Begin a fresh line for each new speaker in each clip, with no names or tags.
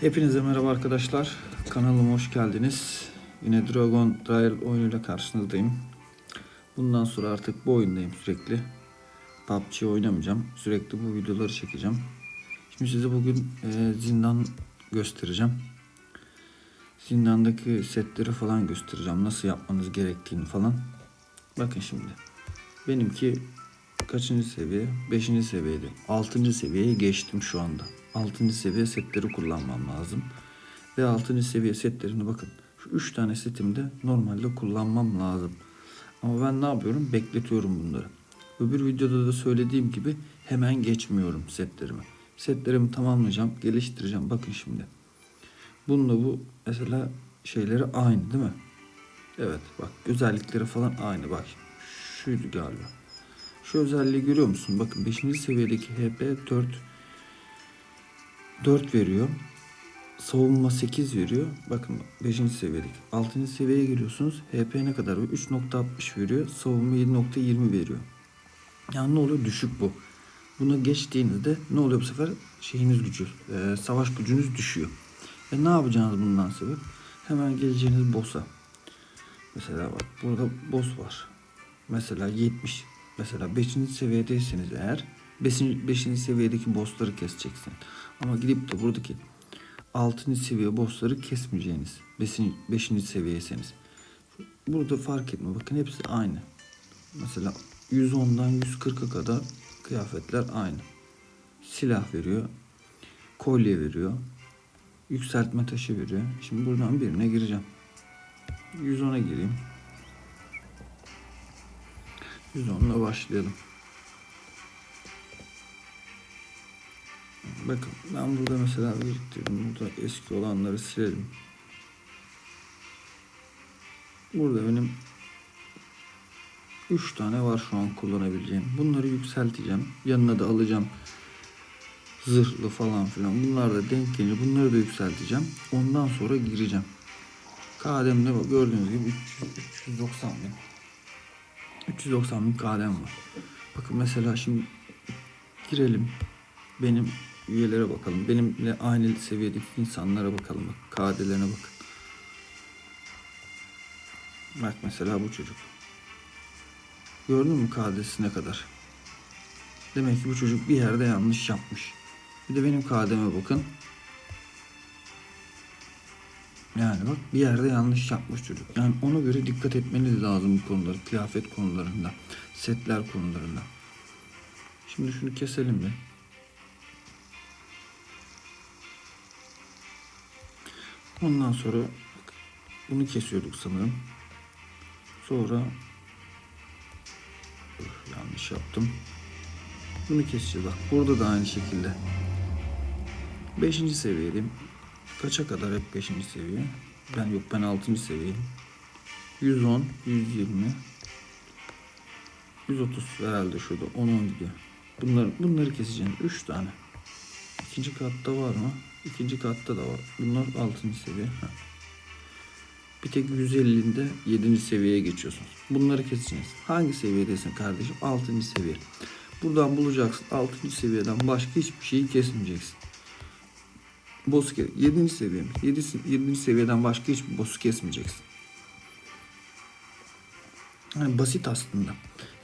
Hepinize merhaba arkadaşlar. Kanalıma hoş geldiniz. Yine Dragon Trial oyunuyla karşınızdayım. Bundan sonra artık bu oyundayım sürekli. PUBG oynamayacağım. Sürekli bu videoları çekeceğim. Şimdi size bugün e, zindan göstereceğim. Zindandaki setleri falan göstereceğim. Nasıl yapmanız gerektiğini falan. Bakın şimdi. Benimki kaçıncı seviye? Beşinci seviyede. Altıncı seviyeye geçtim şu anda. Altıncı seviye setleri kullanmam lazım. Ve altıncı seviye setlerini bakın. Şu üç tane setimde normalde kullanmam lazım. Ama ben ne yapıyorum? Bekletiyorum bunları. Öbür videoda da söylediğim gibi hemen geçmiyorum setlerimi. Setlerimi tamamlayacağım, geliştireceğim. Bakın şimdi. Bununla bu mesela şeyleri aynı değil mi? Evet bak özellikleri falan aynı bak. Şuydu galiba. Şu özelliği görüyor musun? Bakın 5. seviyedeki HP 4 4 veriyor. Savunma 8 veriyor. Bakın 5. seviyedeki. 6. seviyeye giriyorsunuz. HP ne kadar? 3.60 veriyor. Savunma 7.20 veriyor. Yani ne oluyor? Düşük bu. Buna geçtiğinizde ne oluyor bu sefer? Şeyiniz gücü, e, savaş gücünüz düşüyor. E ne yapacaksınız bundan sebep? Hemen geleceğiniz boss'a. Mesela bak burada boss var. Mesela 70 mesela 5. seviyedeyseniz eğer 5. 5. seviyedeki bossları keseceksin. Ama gidip de buradaki 6. seviye bossları kesmeyeceğiniz. 5. 5. seviyeyseniz. Burada fark etme. Bakın hepsi aynı. Mesela 110'dan 140'a kadar kıyafetler aynı. Silah veriyor. Kolye veriyor. Yükseltme taşı veriyor. Şimdi buradan birine gireceğim. 110'a gireyim. 110'la başlayalım. Bakın ben burada mesela biriktirdim. Burada eski olanları silelim. Burada benim 3 tane var şu an kullanabileceğim. Bunları yükselteceğim. Yanına da alacağım. Zırhlı falan filan. Bunlar da denk gelince bunları da yükselteceğim. Ondan sonra gireceğim. KDM'de bak gördüğünüz gibi 300, 390 bin. 390 bin KDM var. Bakın mesela şimdi girelim. Benim üyelere bakalım. Benimle aynı seviyedeki insanlara bakalım. Bak KD'lerine bakın. Bak mesela bu çocuk. Gördün mü KD'si ne kadar? Demek ki bu çocuk bir yerde yanlış yapmış. Bir de benim KD'me bakın. Yani bak bir yerde yanlış yapmış çocuk. Yani ona göre dikkat etmeniz lazım bu konuları. Kıyafet konularında, setler konularında. Şimdi şunu keselim bir. Ondan sonra bunu kesiyorduk sanırım. Sonra Dur, yanlış yaptım. Bunu keseceğiz bak. Burada da aynı şekilde. Beşinci seviyedeyim. Kaça kadar hep beşinci seviye? Ben yok ben altıncı seviyeyim. 110, 120, 130 herhalde şurada 10 10 gidiyor. Bunları, bunları keseceğim. 3 tane. İkinci katta var mı? İkinci katta da var. Bunlar 6. seviye. Heh. Bir tek 150'inde 7. seviyeye geçiyorsunuz. Bunları keseceksiniz. Hangi seviyedesin kardeşim? 6. seviye. Buradan bulacaksın. 6. seviyeden başka hiçbir şeyi kesmeyeceksin. Boss'u kes. 7. seviye mi? 7. 7. seviyeden başka hiçbir boss'u kesmeyeceksin. Yani basit aslında.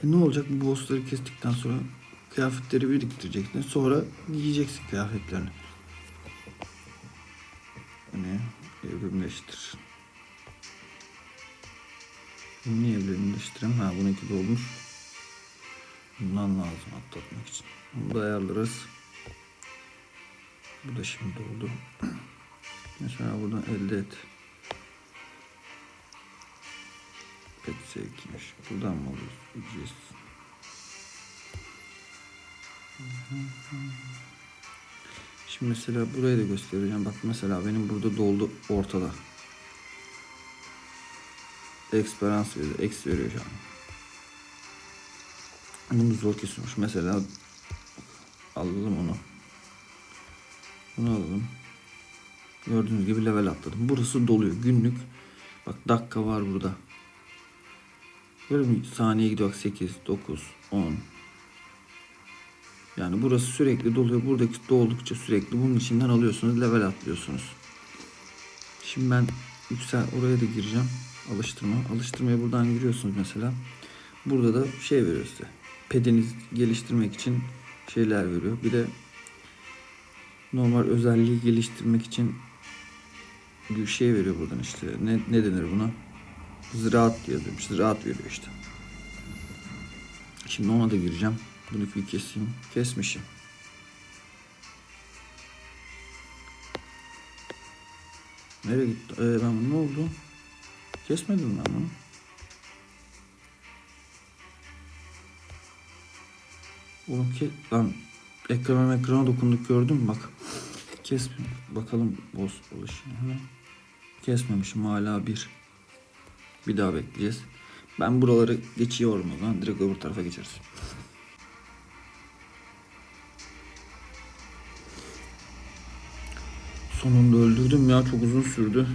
E ne olacak bu boss'ları kestikten sonra kıyafetleri biriktireceksin. Sonra giyeceksin kıyafetlerini. Yani evrimleştir. Bunu niye evrimleştireyim? Ha bununki dolmuş. Bundan lazım atlatmak için. Bunu da ayarlarız. Bu da şimdi oldu. Mesela buradan elde et. Pet sevkiymiş. Buradan mı alıyoruz? Ücretsiz. Şimdi mesela burayı da göstereceğim. Bak mesela benim burada doldu ortada. Experience veriyor. X veriyor şu an. Bunu zor kesiyormuş. Mesela alalım onu. Bunu alalım. Gördüğünüz gibi level atladım. Burası doluyor. Günlük. Bak dakika var burada. Görüyor musun? Saniye gidiyor. Bak 8, 9, 10. Yani burası sürekli doluyor. Buradaki doldukça sürekli bunun içinden alıyorsunuz. Level atlıyorsunuz. Şimdi ben yüksel oraya da gireceğim. Alıştırma. Alıştırmaya buradan giriyorsunuz mesela. Burada da şey veriyor size. Pediniz geliştirmek için şeyler veriyor. Bir de normal özelliği geliştirmek için bir şey veriyor buradan işte. Ne, ne denir buna? Ziraat yazıyormuş. Ziraat veriyor işte. Şimdi ona da gireceğim. Bunu bir keseyim. Kesmişim. Nereye gitti? Ee, ben ne oldu? Kesmedim ben bunu. Oğlum ke lan ekrana ekrana dokunduk gördün mü bak. Kes bakalım boz oluşuyor. Kesmemişim hala bir. Bir daha bekleyeceğiz. Ben buraları geçiyorum o zaman. Direkt öbür tarafa geçeriz. Sonunda öldürdüm ya çok uzun sürdü.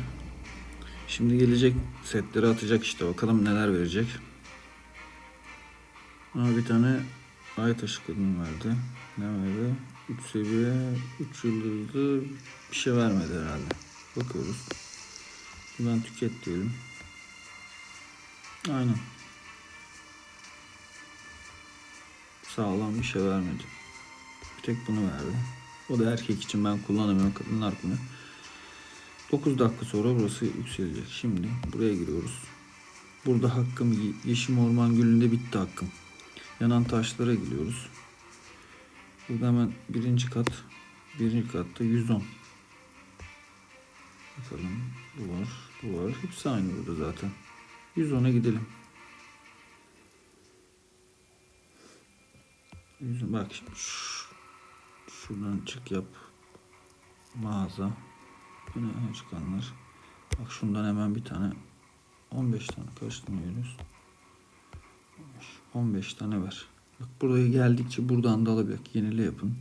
Şimdi gelecek setleri atacak işte bakalım neler verecek. Aa, bir tane ay taşı kadın verdi. Ne verdi? 3 seviye, 3 yıldızlı bir şey vermedi herhalde. Bakıyoruz. Ben tüket diyelim. Aynen. Sağlam bir şey vermedi. Bir tek bunu verdi. O da erkek için ben kullanamıyorum. Kadınlar kullanıyor. 9 dakika sonra burası yükselecek. Şimdi buraya giriyoruz. Burada hakkım Ye- Yeşim Orman Gölü'nde bitti hakkım. Yanan taşlara gidiyoruz. Burada hemen birinci kat. Birinci katta 110. Bakalım. Bu var. Bu var. Hepsi aynı burada zaten. 110'a gidelim. 110, bak şimdi şuradan çık yap. Mağaza. Öne çıkanlar. Bak şundan hemen bir tane 15 tane kaç tane veriyoruz? 15 tane ver. Bak buraya geldikçe buradan da alabilir. Yenile yapın.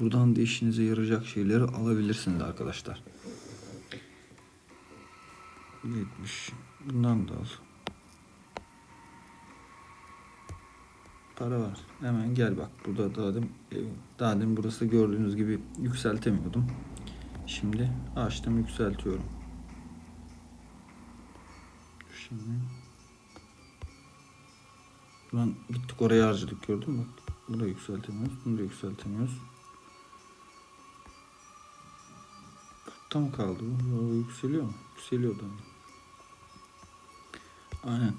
Buradan da işinize yarayacak şeyleri alabilirsiniz arkadaşlar. 70. Bundan da al. Para var. Hemen gel bak. Burada daha demin, daha demin burası gördüğünüz gibi yükseltemiyordum. Şimdi açtım yükseltiyorum. Şimdi Lan gittik oraya harcadık gördün mü? Bak. Bunu yükseltemiyoruz. Bunu da yükseltemiyoruz. Kırkta mı kaldı yükseliyor mu? Yükseliyor da. Aynen.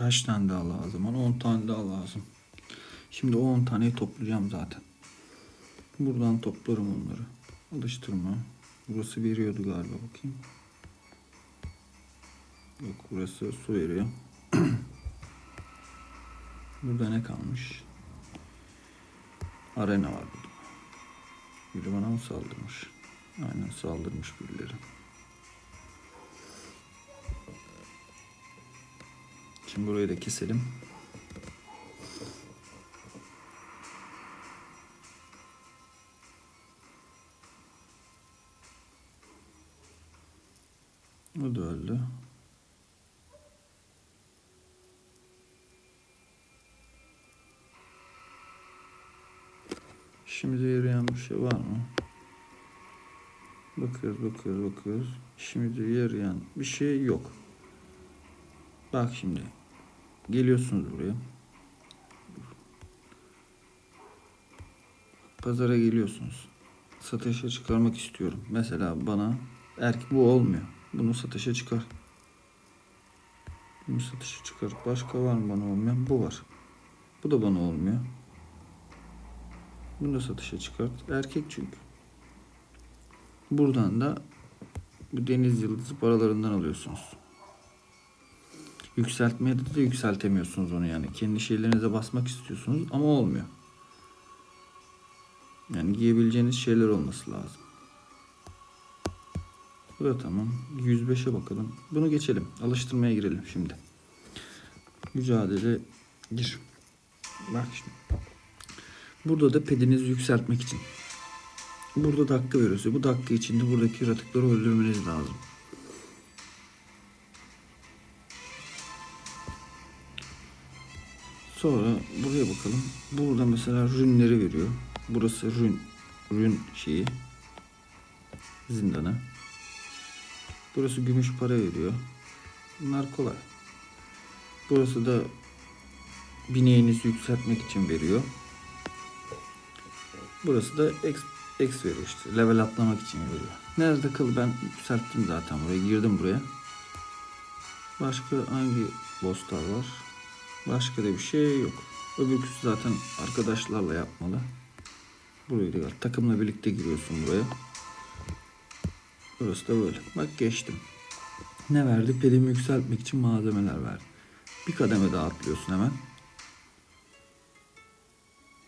Kaç tane daha lazım? Bana 10 tane daha lazım. Şimdi o 10 taneyi toplayacağım zaten. Buradan toplarım onları. Alıştırma. Burası veriyordu galiba bakayım. Yok burası su veriyor. Burada ne kalmış? Arena var burada. Biri bana mı saldırmış? Aynen saldırmış birileri. Şimdi burayı da keselim. O da öldü. Şimdi yarayan bir şey var mı? Bakıyoruz, bakıyoruz, bakıyoruz. Şimdi yarayan bir şey yok. Bak şimdi. Geliyorsunuz buraya. Pazara geliyorsunuz. Satışa çıkarmak istiyorum. Mesela bana erkek bu olmuyor. Bunu satışa çıkar. Bunu satışa çıkar. Başka var mı bana olmayan? Bu var. Bu da bana olmuyor. Bunu da satışa çıkart. Erkek çünkü. Buradan da bu deniz yıldızı paralarından alıyorsunuz. Yükseltmeye de, de yükseltemiyorsunuz onu yani. Kendi şeylerinize basmak istiyorsunuz ama olmuyor. Yani giyebileceğiniz şeyler olması lazım. Bu da tamam. 105'e bakalım. Bunu geçelim. Alıştırmaya girelim şimdi. Mücadele gir. Bak şimdi. Burada da pedinizi yükseltmek için. Burada dakika veriyoruz. Bu dakika içinde buradaki yaratıkları öldürmeniz lazım. Sonra buraya bakalım. Burada mesela rünleri veriyor. Burası rün, rün şeyi. Zindanı. Burası gümüş para veriyor. Bunlar kolay. Burası da bineğinizi yükseltmek için veriyor. Burası da X, X veriyor işte. Level atlamak için veriyor. Nerede kıl ben yükselttim zaten buraya. Girdim buraya. Başka hangi bosslar var? Başka da bir şey yok. Öbürküsü zaten arkadaşlarla yapmalı. Burayı da. Takımla birlikte giriyorsun buraya. Burası da böyle. Bak geçtim. Ne verdi? Pedimi yükseltmek için malzemeler verdi. Bir kademe daha atlıyorsun hemen.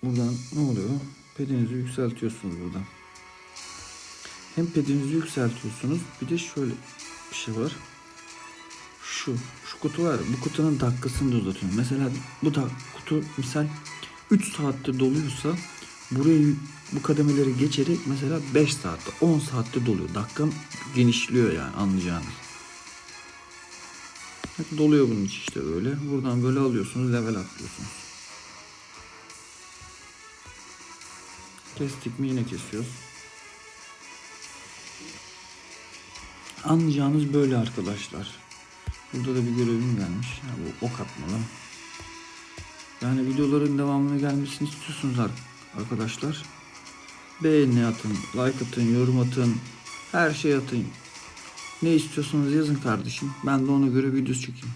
Buradan ne oluyor? Pedinizi yükseltiyorsunuz buradan. Hem pedinizi yükseltiyorsunuz bir de şöyle bir şey var. Şu, şu kutu var. Bu kutunun dakikasını da uzatıyorum. Mesela bu da kutu misal 3 saatte doluyorsa burayı bu kademeleri geçerek mesela 5 saatte 10 saatte doluyor. Dakikam genişliyor yani anlayacağınız. Doluyor bunun içi işte böyle. Buradan böyle alıyorsunuz level atlıyorsunuz. Kestik mi yine kesiyoruz. Anlayacağınız böyle arkadaşlar. Burada da bir görevim gelmiş. Ya bu ok atmalı. Yani videoların devamını gelmesini istiyorsunuz ar- arkadaşlar. Beğeni atın, like atın, yorum atın. Her şey atın. Ne istiyorsanız yazın kardeşim. Ben de ona göre video çekeyim.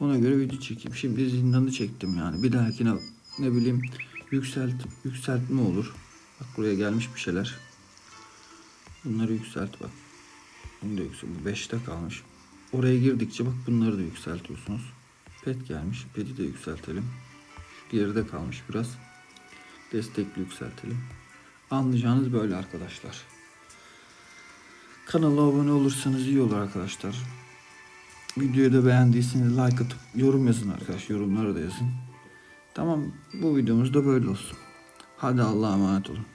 Ona göre video çekeyim. Şimdi zindanı çektim yani. Bir dahakine ne bileyim yükselt yükseltme olur. Bak buraya gelmiş bir şeyler. Bunları yükselt bak. Bunu da yükselt. Bu 5'te kalmış. Oraya girdikçe bak bunları da yükseltiyorsunuz. Pet gelmiş. Pet'i de yükseltelim. Geride kalmış biraz. Destekli yükseltelim. Anlayacağınız böyle arkadaşlar. Kanala abone olursanız iyi olur arkadaşlar. Videoyu da beğendiyseniz like atıp yorum yazın arkadaş. Yorumlara da yazın. Tamam bu videomuz da böyle olsun. Hadi Allah'a emanet olun.